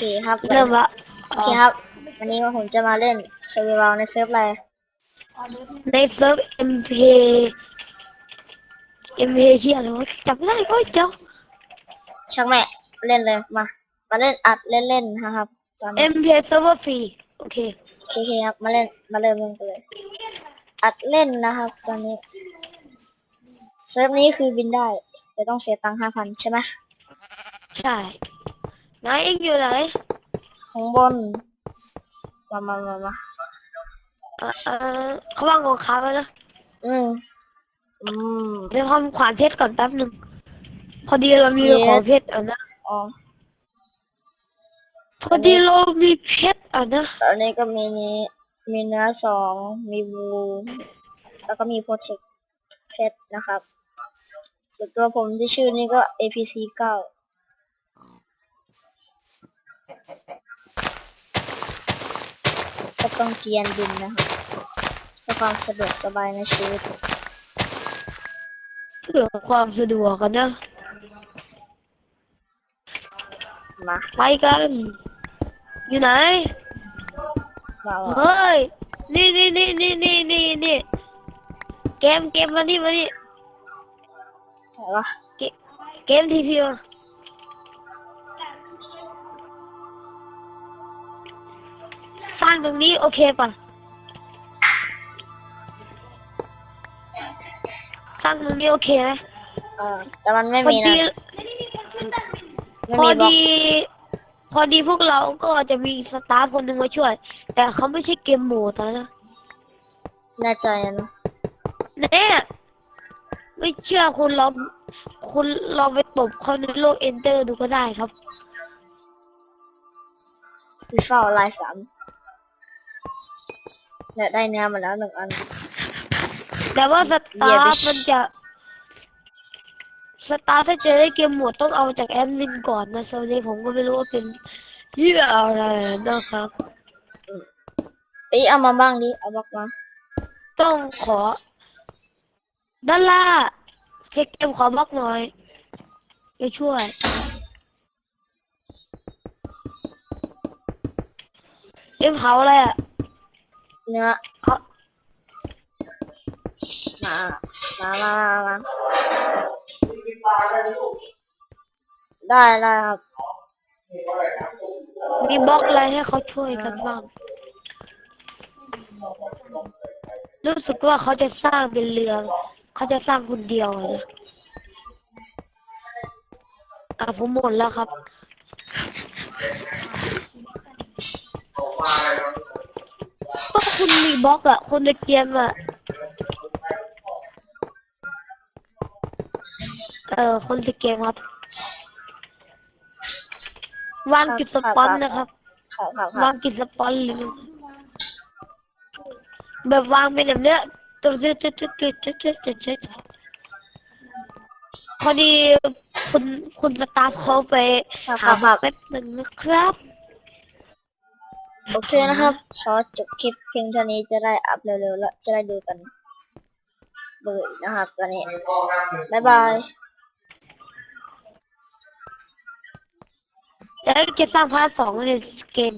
เคครับเริ่มละโอเคครับ วันนี้ผมจะมาเล่นเซอร์ไวลในเซิร์ฟอะไรในเซิร์ฟ MP MP เชี่ยอะไรวะจับไม่ได้โอ้ยเดี๋ยวช่างแม่เล่นเลยมามาเล่นอัดเล่นๆนะครับตอนนี้ MP เซิร์ฟเวอร์ฟรีโอเคโอเคครับมาเล่นมาเริ่มเล่นกันเลยอัดเล่นนะครับ ตอนนี้เซิร์ฟนี้คือบินได้แต่ต้องเสียตังค์ห้าพันใช่ไหมใช่ ไหนเอ็งอยู่ไหนข้างบน มามามามาเอ่อเอ่อเขาว่างของค้าไว้นะอืมอืม เดี๋ยวทำขวานเพชรก่อนแป๊บหนึ่งพอดีเรามีเพชร ของเพชรอะนะอ๋อพอดีเรามีเพชรอะนะตอนนี้ก็มีนี้มีเนื้อสอง มีวูแล้วก็มีโปรเทคเพชรนะครับ ส่วนตัวผมที่ชื่อนี้ก็ APC เก้าก็ต้องเกียนบินนะครับเพื่อความสะดวกสบายในชีวิตเพื่อความสะดวกกันนะ มาไปกัน อยู่ไหน มามาเฮ้ย นี่นี่นี่นี่นี่นี่นี่เกมเกมมานี่มานี่ไหนวะเกมทีพีมา สร้างตรงนี้โอเคป่ะสร้างตรงนี้โอเคไหมเออแต่มันไม่พอมีนะดีไม่พอมีบล็อกดีพอดีพวกเราก็จะมีสตาฟคนหนึ่งมาช่วย แต่เขาไม่ใช่เกมโหมดนะแน่ใจนะแน่ไม่เชื่อคุณลองคุณลองไปตบเขาในโลกเอนเตอร์ดูก็ได้ครับฟีฟ่าออนไลน์สาม เนี่ยได้เนื้อมาแล้วหนึ่งอัน แต่ว่าสเยี่ตายมฟมันจะ สตาฟถ้าจะได้เกมโหมดต้องเอาจากแอดมินก่อนนะโซนี้ผมก็ไม่รู้ว่าเป็นเหี้ยอะไรนะครับ เอ้ยเอามาบ้างดิเอาบล็อกมาต้องขอด้านล่าเช็คเกมขอบล็อกหน่อยจะช่วยเอ็มเผาอะไรอะ เนื้อเอามามามามามาได้ได้ครับมีบล็อกอะไรให้เขาช่วยกันบ้าง รู้สึกว่าเขาจะสร้างเป็นเรือ เขาจะสร้างคนเดียวอะนะอะผมหมดแล้วครับ คุณมีบล็อกอะคนในเกมอะเออคนในเกมครับวางจุดสปอนนะครับครับครับครัวาบงกิจสปอนเลยนะแบบวางเป็นแบบเนี้ยตุ๊ดตุ๊ดตุ๊ดตุ๊ดตุ๊ดตุ๊ดตุ๊ดตุ๊ดตุ๊ดพอดีคุณคุณสตาฟเขาไปครับคหารับครับแป๊บหนึ่งนะครับ โอเคนะครับขอจบคลิปเพียงเท่านี้จะได้อัพเร็วๆแล้วจะได้ดูกันเบื่ออีกนะครับตอนนี้บ๊ายบายแล้วจะสร้างพาร์ทสองในเกม